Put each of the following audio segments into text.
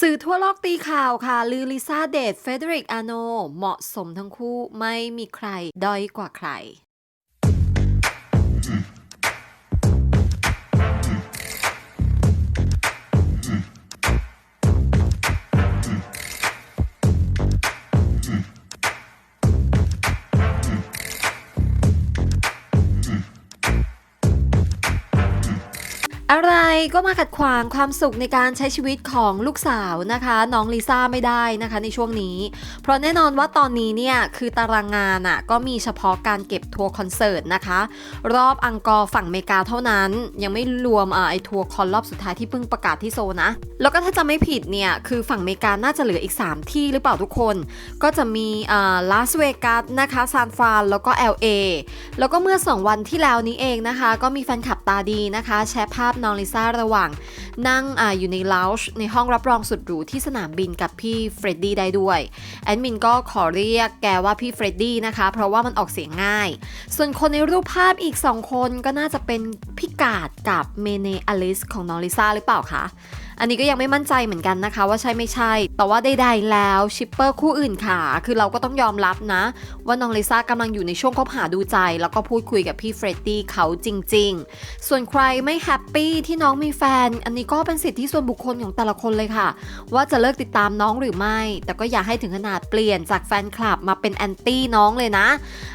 สื่อทั่วโลกตีข่าวค่ะ ลือลิซาเดทเฟเดริกอาโน เหมาะสมทั้งคู่ไม่มีใครด้อยกว่าใคร อะไรก็มาขัดขวางความสุขในการใช้ชีวิตของลูกสาวนะคะ น้องลิซ่าไม่ได้นะคะในช่วงนี้ เพราะแน่นอนว่าตอนนี้เนี่ย คือตารางงานอะ่ะก็มีเฉพาะการเก็บทัวร์คอนเสิร์ตนะคะ รอบอังกอร์ฝั่งเมกาเท่านั้น ยังไม่รวมอ่าไอทัวร์คอนรอบสุดท้ายที่เพิ่งประกาศที่โซนะ แล้วก็ถ้าจะไม่ผิดเนี่ย คือฝั่งเมกาน่าจะเหลืออีก 3 ที่หรือเปล่าทุกคน ก็จะมีอ่าลาสเวกัสนะคะซานฟรานแล้วก็ LA แล้วก็เมื่อ 2 วันที่แล้วนี้เองนะคะ ก็มีแฟนคลับตาดีนะคะ แชร์ภาพน้องลิซ่าระหว่าง นั่งออยู่ในลาวช์ในห้องรับรองสุดหรูที่สนามบินกับพี่เฟรดดี้ได้ด้วยแอดมินก็ขอเรียกแกว่าพี่เฟรดดี้นะคะ เพราะว่ามันออกเสียงง่าย ส่วนคนในรูปภาพอีก 2 คนก็น่าจะเป็นพี่กาดกับเมเนอลิสของน้องลิซ่าหรือเปล่าคะ อันนี้ก็ยังไม่มั่นใจเหมือนกันนะคะ ว่าใช่ไม่ใช่ แต่ว่าใดๆแล้วชิปเปอร์คู่อื่นค่ะ คือเราก็ต้องยอมรับนะ ว่าน้องลิซ่ากำลังอยู่ในช่วงคบหาดูใจ แล้วก็พูดคุยกับพี่เฟรดดี้เขาจริง ๆ ส่วนใครไม่แฮปปี้ที่น้องมีแฟน อันนี้ก็เป็นสิทธิส่วนบุคคลของแต่ละคนเลยค่ะ ว่าจะเลิกติดตามน้องหรือไม่ แต่ก็อย่าให้ถึงขนาดเปลี่ยนจากแฟนคลับมาเป็นแอนตี้น้องเลยนะ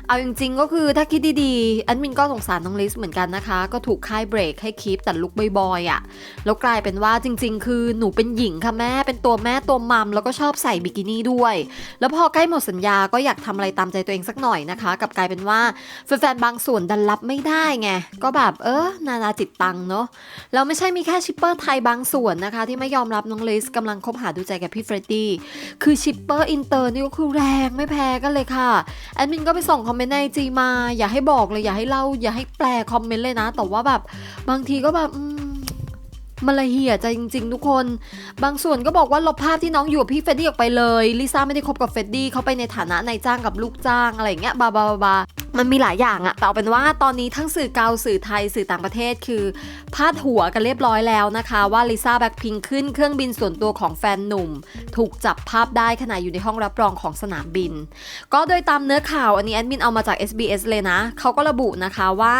เอาจริง ๆ ก็คือถ้าคิดดีๆแอันมินก็สงสารน้องลิสเหมือนกันนะคะ ก็ถูกค่ายเบรกให้คลิปแต่ลุกบ่อยๆอะ่ะแล้วกลายเป็นว่าจริงๆ คือหนูเป็นหญิงค่ะแม่เป็นตัวแม่ตัวมัมแล้วก็ชอบใส่บิกินี่ด้วย แล้วพอใกล้หมดสัญญาก็อยากทำอะไรตามใจตัวเองสักหน่อยนะคะ กับกลายเป็นว่าแฟนๆบางส่วนดันรับไม่ได้ไงก็แบบเออนานาจิตตังเนาะแล้วไม่ใช่มีแค่ชิปเปอร์ไทยบางส่วนนะคะ ที่ไม่ยอมรับน้องลิสกำลังคบหาดูใจกับพี่เฟรดดี้คือชิปเปอร์อินเตอร์นี่ก็คือแรงไม่แพ้กันเลยค่ะแอดมินก็ไปส่งคอมเมนต์ในจีมา อย่าให้บอกเลยอย่าให้เล่า อย่าให้แปลคอมเมนต์เลยนะ แต่ว่าแบบบางทีก็แบบอืม มันละเหี่ยใจจริง ๆ ทุกคน บางส่วนก็บอกว่าลบภาพที่น้องอยู่กับพี่เฟรดดี้ออกไปเลยลิซ่าไม่ได้คบกับเฟรดดี้เขาไปในฐานะนายจ้างกับลูกจ้างอะไรอย่างเงี้ยบาบาบาบา มันมีหลายอย่างอะแต่เอาเป็นว่าตอนนี้ทั้งสื่อเกาสื่อไทยสื่อต่างประเทศคือพาดหัวกันเรียบร้อยแล้วนะคะ ว่าลิซ่าแบ็คพิงขึ้นเครื่องบินส่วนตัวของแฟนหนุ่ม ถูกจับภาพได้ขณะอยู่ในห้องรับรองของสนามบิน ก็โดยตามเนื้อข่าวอันนี้แอดมินเอามาจาก SBS เลยนะ เขาก็ระบุนะคะว่า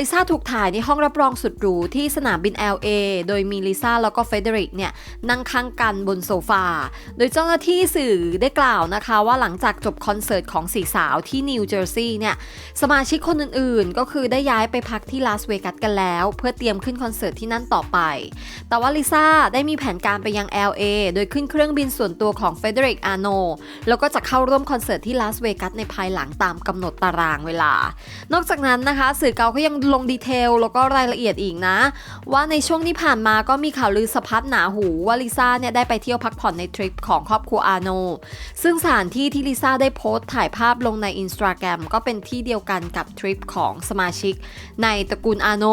ลิซ่าถูกถ่ายในห้องรับรองสุดหรูที่สนามบิน LA โดยมีลิซ่าแล้วก็เฟเดริกเนี่ยนั่งข้างกันบนโซฟาโดยเจ้าหน้าที่สื่อได้กล่าวนะคะ ว่าหลังจากจบคอนเสิร์ตของสี่สาวที่นิวเจอร์ซีย์เนี่ยเนี่ยสมาชิกคนอื่นๆ ก็คือได้ย้ายไปพักที่ลาสเวกัสกันแล้ว เพื่อเตรียมขึ้นคอนเสิร์ตที่นั่นต่อไป แต่ว่าลิซ่าได้มีแผนการไปยัง LA โดยขึ้นเครื่องบินส่วนตัวของเฟเดริกอาโนแล้วก็จะเข้าร่วมคอนเสิร์ตที่ลาสเวกัสในภายหลังตามกำหนดตารางเวลา นอกจากนั้นนะคะ สื่อเกาก็ยังลงดีเทลแล้วก็รายละเอียดอีกนะ ว่าในช่วงที่ผ่านมาก็มีข่าวลือสะพัดหนาหูว่าลิซ่าเนี่ยได้ไปเที่ยวพักผ่อนในทริปของครอบครัวอาโนซึ่งสถานที่ที่ลิซ่าได้โพสต์ถ่ายภาพลงในอินสตาแกรมก็เป็นที่เดียวกันกับทริปของสมาชิกในตระกูลอาโน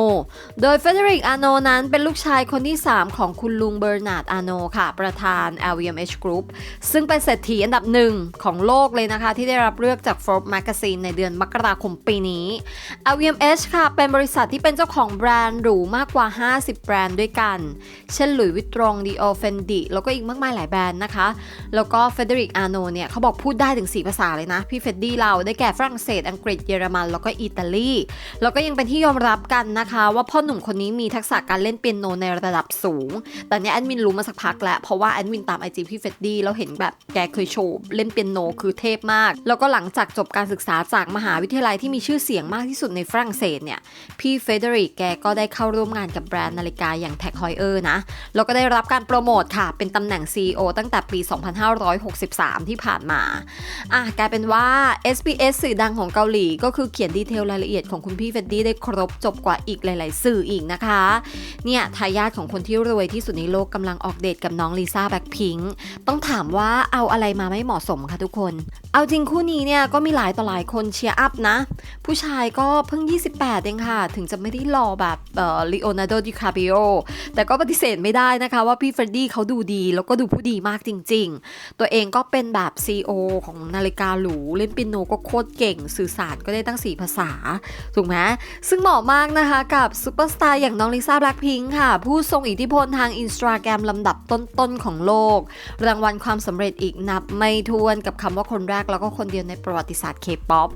โดยเฟเดริกอาโนนั้นเป็นลูกชายคนที่ 3 ของคุณลุงเบอร์นาร์ดอาโนค่ะ ประธาน LVMH Group ซึ่งเป็นเศรษฐีอันดับหนึ่งของโลกเลยนะคะ ที่ได้รับเลือกจาก Forbes Magazine ในเดือนมกราคมปีนี้ LVMH ค่ะ เป็นบริษัทที่เป็นเจ้าของแบรนด์หรูมากกว่า 50 แบรนด์ด้วยกัน เช่นหลุยส์วิตตรงดีออเฟนดิแล้วก็อีกมากมายหลายแบรนด์นะคะ แล้วก็เฟเดริกอาโนเนี่ยเขาบอกพูดได้ถึง 4 ภาษาเลยนะ พี่เฟดดี้เราได้แก่ฝรั่งเศสอังกฤษเยอรมันแล้วก็อิตาลีแล้วก็ยังเป็นที่ยอมรับกันนะคะ ว่าพ่อหนุ่มคนนี้มีทักษะการเล่นเปียโนในระดับสูง แต่เนี้ยแอดมินรู้มาสักพักแล้ว เพราะว่าแอดมินตามไอจีพี่เฟดดี้แล้วเห็นแบบแกเคยโชว์เล่นเปียโนคือเทพมาก แล้วก็หลังจากจบการศึกษาจากมหาวิทยาลัยที่มีชื่อเสียงมากที่สุดในฝรั่งเศสเนี่ยพี่เฟเดริกแกก็ได้เข้าร่วมงานกับแบรนด์นาฬิกาอย่างแท็กฮอยเออร์นะแล้วก็ได้รับการโปรโมทค่ะ เป็นตำแหน่ง CEO ตั้งแต่ปี 2563 ที่ผ่านมาอะกลายเป็นว่า SBS สื่อดังของเกาหลี ก็คือเขียนดีเทลรายละเอียดของคุณพี่เฟดดี้ได้ครบจบกว่าอีกหลาย ๆ สื่ออีกนะคะ เนี่ยทายาทของคนที่รวยที่สุดในโลกกำลังออกเดทกับน้องลิซ่าแบ็คพิงค์ต้องถามว่าเอาอะไรมาไม่เหมาะสมคะทุกคน เอาจริงคู่นี้เนี่ยก็มีหลายต่อหลายคนเชียร์อัพนะ ผู้ชายก็เพิ่ง 28 เองค่ะ ถึงจะไม่ได้หล่อแบบเอ่อลีโอนาร์โดดิคาปิโอแต่ก็ปฏิเสธไม่ได้นะคะว่าพี่เฟรดดี้เขาดูดี แล้วก็ดูผู้ดีมากจริง ๆ ตัวเองก็เป็นแบบ CEO ของนาฬิกาหรู เล่นเปียโนก็โคตรเก่ง สื่อสารก็ได้ตั้ง 4 ภาษา ถูกไหมซึ่งเหมาะมากนะคะกับซูเปอร์สตาร์อย่างน้องลิซ่าแบล็คพิงค์ค่ะ ผู้ทรงอิทธิพลทางอินสตาแกรมลำดับต้นๆของโลก รางวัลความสำเร็จอีกนับไม่ถ้วนกับคำว่าคนแรกแล้วก็คนเดียวในประวัติศาสตร์เคป๊อป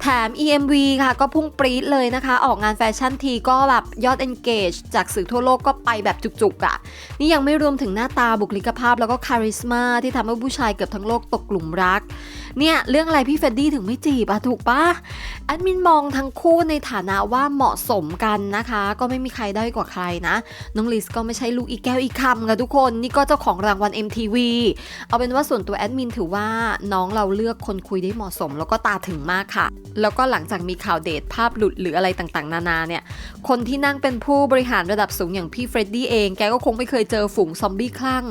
แถม EMV ค่ะก็พุ่งปรี๊ดเลยนะคะ ออกงานแฟชั่นทีก็แบบยอด engage จากสื่อทั่วโลกก็ไปแบบจุกๆอะ่ะ นี่ยังไม่รวมถึงหน้าตาบุคลิกภาพแล้วก็คาริสมาที่ทำให้ผู้ชายเกือบทั้งโลกตกหลุมรัก เนี่ยเรื่องอะไรพี่เฟดดี้ถึงไม่จีบอะถูกปะแอดมินมองทั้งคู่ในฐานะว่าเหมาะสมกันนะคะ ก็ไม่มีใครได้กว่าใครนะ น้องลิสก็ไม่ใช่ลูกอีแก้วอีกคำค่ะทุกคน นี่ก็เจ้าของรางวัล MTV เอาเป็นว่าส่วนตัวแอดมินถือว่าน้องเราเลือกคนคุยได้เหมาะสม แล้วก็ตาถึงมากค่ะ แล้วก็หลังจากมีข่าวเดทภาพหลุดหรืออะไรต่างๆ นานาเนี่ย คนที่นั่งเป็นผู้บริหารระดับสูงอย่างพี่เฟรดดี้เอง แกก็คงไม่เคยเจอฝูงซอมบี้คลั่ง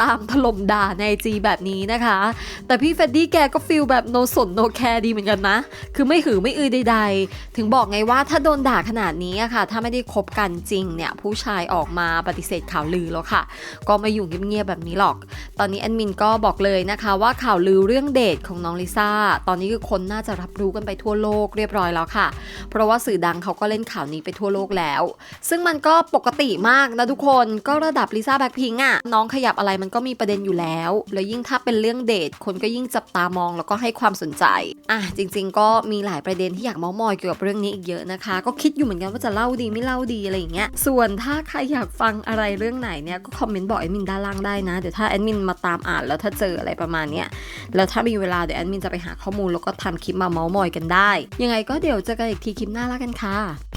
ตามถล่มด่าในจีแบบนี้นะคะ แต่พี่เฟรดดี้แกก็ฟีลแบบโนสนโนแคร์ดีเหมือนกันนะ คือไม่หือไม่อือใดๆ ถึงบอกไงว่าถ้าโดนด่าขนาดนี้อะค่ะ ถ้าไม่ได้คบกันจริงเนี่ย ผู้ชายออกมาปฏิเสธข่าวลือแล้วค่ะ ก็ไม่อยู่เงียบๆแบบนี้หรอก ตอนนี้แอดมินก็บอกเลยนะคะว่าข่าวลือเรื่องเดทของน้องลิซ่า ตอนนี้คือคนน่าจะรับรู้กันไปทั่วโลกเรียบร้อยแล้วค่ะ เพราะว่าสื่อดังเขาก็เล่นข่าวนี้ไปทั่วโลกแล้ว ซึ่งมันก็ปกติมากนะทุกคนก็ระดับลิซ่าแบ็คพิงค์อะน้องขยับอะไรมันก็มีประเด็นอยู่แล้ว แล้วยิ่งถ้าเป็นเรื่องเดท คนก็ยิ่งจับตามองแล้วก็ให้ความสนใจอะจริง ๆ ก็มีหลายประเด็นที่อยากเมาส์มอยเกี่ยวกับเรื่องนี้อีกเยอะนะคะ ก็คิดอยู่เหมือนกันว่าจะเล่าดีไม่เล่าดีอะไรอย่างเงี้ยส่วนถ้าใครอยากฟังอะไรเรื่องไหนเนี่ยก็คอมเมนต์บอกแอดมินด้านล่างได้นะเดี๋ยวถ้าแอดมินมาตามอ่านแล้วถ้าเจออะไรประมาณเนี้ยแล้วถ้ามีเวลาเดี๋ยวแอดมินจะไปหาข้อมูลแล้วก็ทำคลิปมาเมาส์มอยกันได้ ยังไงก็เดี๋ยวเจอกันอีกทีคลิปหน้าแล้วกันค่ะ